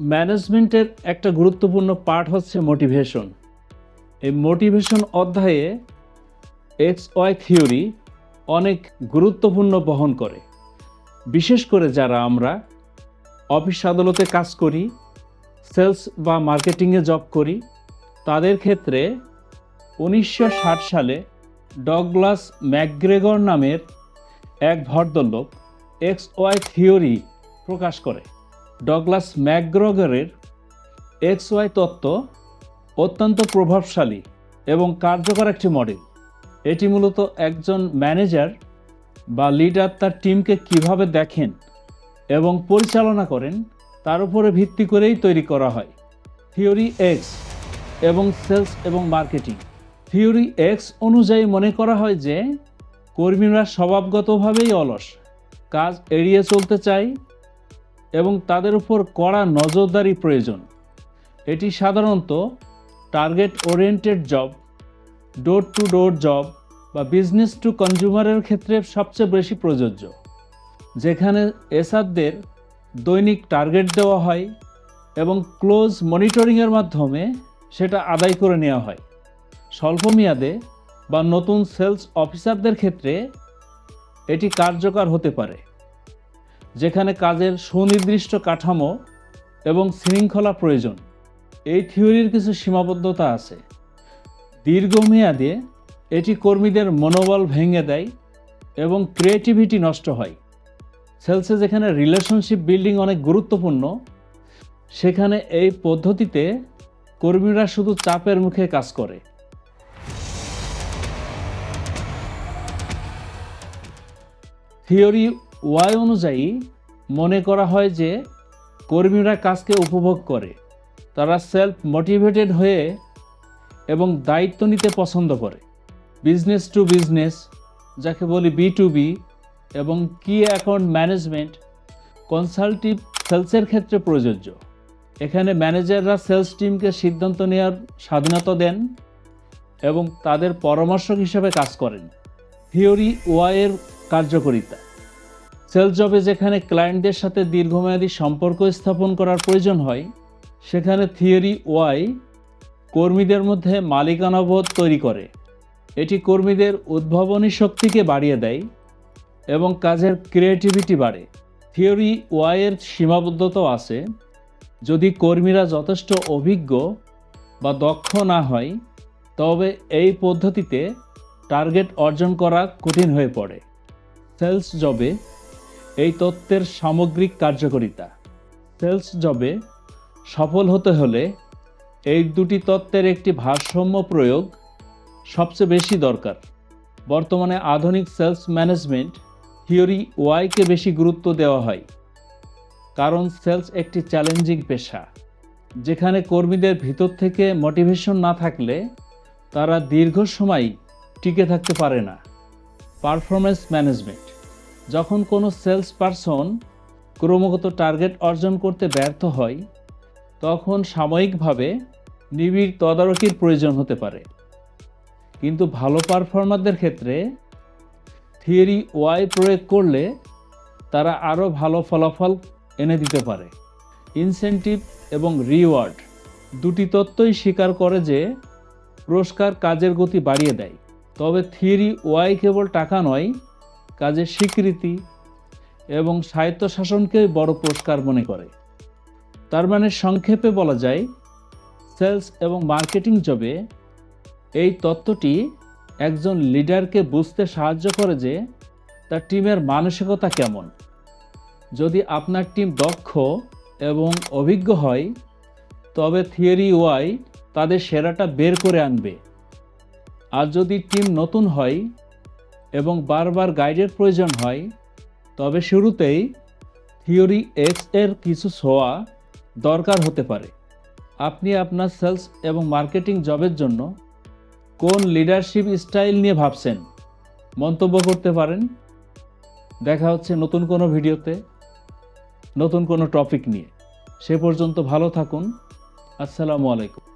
ম্যানেজমেন্টের একটা গুরুত্বপূর্ণ পার্ট হচ্ছে মোটিভেশন। এই মোটিভেশন অধ্যায়ে এক্স ওয়াই থিওরি অনেক গুরুত্বপূর্ণ বহন করে। বিশেষ করে যারা আমরা অফিস আদালতে কাজ করি, সেলস বা মার্কেটিংয়ে জব করি, তাদের ক্ষেত্রে উনিশশো ষাট সালে ডগলাস ম্যাকগ্রেগর নামের এক ভদ্রলোক এক্স ওয়াই থিওরি প্রকাশ করে। ডগলাস ম্যাকগ্রগরের এক্স ওয়াই তত্ত্ব অত্যন্ত প্রভাবশালী এবং কার্যকর একটি মডেল। এটি মূলত একজন ম্যানেজার বা লিডার তার টিমকে কীভাবে দেখেন এবং পরিচালনা করেন তার উপরে ভিত্তি করেই তৈরি করা হয়। থিওরি এক্স এবং সেলস এবং মার্কেটিং। থিওরি এক্স অনুযায়ী মনে করা হয় যে কর্মীরা স্বভাবগতভাবেই অলস, কাজ এড়িয়ে চলতে চায় এবং তাদের উপর কড়া নজরদারি প্রয়োজন। এটি সাধারণত target oriented job door to door job বা বিজনেস টু কনজিউমারের ক্ষেত্রে সবচেয়ে বেশি প্রযোজ্য, যেখানে এসারদের দৈনিক টার্গেট দেওয়া হয় এবং ক্লোজ মনিটরিংয়ের মাধ্যমে সেটা আদায় করে নেওয়া হয়। স্বল্প মেয়াদে বা নতুন সেলস অফিসারদের ক্ষেত্রে এটি কার্যকর হতে পারে। যেখানে কাজের সুনির্দিষ্ট কাঠামো এবং শৃঙ্খলা প্রয়োজন। এই থিওরির কিছু সীমাবদ্ধতা আছে। দীর্ঘমেয়াদে এটি কর্মীদের মনোবল ভেঙে দেয় এবং ক্রিয়েটিভিটি নষ্ট হয়। সেলসে যেখানে রিলেশনশিপ বিল্ডিং অনেক গুরুত্বপূর্ণ, সেখানে এই পদ্ধতিতে কর্মীরা শুধু চাপের মুখে কাজ করে। থিওরি ওয়াই অনুযায়ী মনে করা হয় যে কর্মীরা কাজকে উপভোগ করে। তারা সেলফ মোটিভেটেড হয়ে এবং দায়িত্ব নিতে পছন্দ করে। বিজনেস টু বিজনেস যাকে বলি বি টু বি এবং কি অ্যাকাউন্ট ম্যানেজমেন্ট কনসালটিভ সেলসের ক্ষেত্রে প্রযোজ্য। এখানে ম্যানেজাররা সেলস টিমকে সিদ্ধান্ত নেওয়ার স্বাধীনতা দেন এবং তাদের পরামর্শক হিসেবে কাজ করেন। থিওরি ওয়াইয়ের কার্যকারিতা। সেলস জবে যেখানে ক্লায়েন্টদের সাথে দীর্ঘমেয়াদী সম্পর্ক স্থাপন করার প্রয়োজন হয়, সেখানে থিওরি ওয়াই কর্মীদের মধ্যে মালিকানাবোধ তৈরি করে। এটি কর্মীদের উদ্ভাবনী শক্তিকে বাড়িয়ে দেয় এবং কাজের ক্রিয়েটিভিটি বাড়ে। থিওরি ওয়াইয়ের সীমাবদ্ধতাও আছে। যদি কর্মীরা যথেষ্ট অভিজ্ঞ বা দক্ষ না হয়, তবে এই পদ্ধতিতে টার্গেট অর্জন করা কঠিন হয়ে পড়ে। সেলস জবে এই তত্ত্বের সামগ্রিক কার্যকারিতা। সেলস জবে সফল হতে হলে এই দুটি তত্ত্বের একটি ভারসাম্য প্রয়োগ সবচেয়ে বেশি দরকার। বর্তমানে আধুনিক সেলস ম্যানেজমেন্ট থিওরি ওয়াইকে বেশি গুরুত্ব দেওয়া হয়। কারণ সেলস একটি চ্যালেঞ্জিং পেশা, যেখানে কর্মীদের ভিতর থেকে মোটিভেশন না থাকলে তারা দীর্ঘ সময় টিকে থাকতে পারে না। পারফরমেন্স ম্যানেজমেন্ট যখন কোনো সেলস পারসন ক্রমাগত টার্গেট অর্জন করতে ব্যর্থ হয়, তখন সাময়িকভাবে নিবিড় তদারকির প্রয়োজন হতে পারে। কিন্তু ভালো পারফর্মারদের ক্ষেত্রে থিওরি ওয়াই প্রয়োগ করলে তারা আরও ভালো ফলাফল এনে দিতে পারে। ইনসেন্টিভ এবং রিওয়ার্ড দুটি তত্ত্বই স্বীকার করে যে পুরস্কার কাজের গতি বাড়িয়ে দেয়। তবে থিওরি ওয়াই কেবল টাকা নয় কাজের স্বীকৃতি এবং স্বায়ত্তশাসনকেই বড় পুরস্কার মনে করে। তার মানে সংক্ষেপে বলা যায়, সেলস এবং মার্কেটিং জবে এই তত্ত্বটি একজন লিডারকে বুঝতে সাহায্য করে যে তার টিমের মানসিকতা কেমন। যদি আপনার টিম দক্ষ এবং অভিজ্ঞ হয়, তবে থিওরি ওয়াই তাদের সেরাটা বের করে আনবে। আর যদি টিম নতুন হয় এবং বারবার গাইডের প্রয়োজন হয়, তবে শুরুতেই থিওরি এক্সের কিছু ছোঁয়া দরকার হতে পারে। আপনি আপনার সেলস এবং মার্কেটিং জবের জন্য কোন লিডারশিপ স্টাইল নিয়ে ভাবছেন? মন্তব্য করতে পারেন। দেখা হচ্ছে নতুন কোনো ভিডিওতে, নতুন কোনো টপিক নিয়ে। সে পর্যন্ত ভালো থাকুন। আসসালামু আলাইকুম।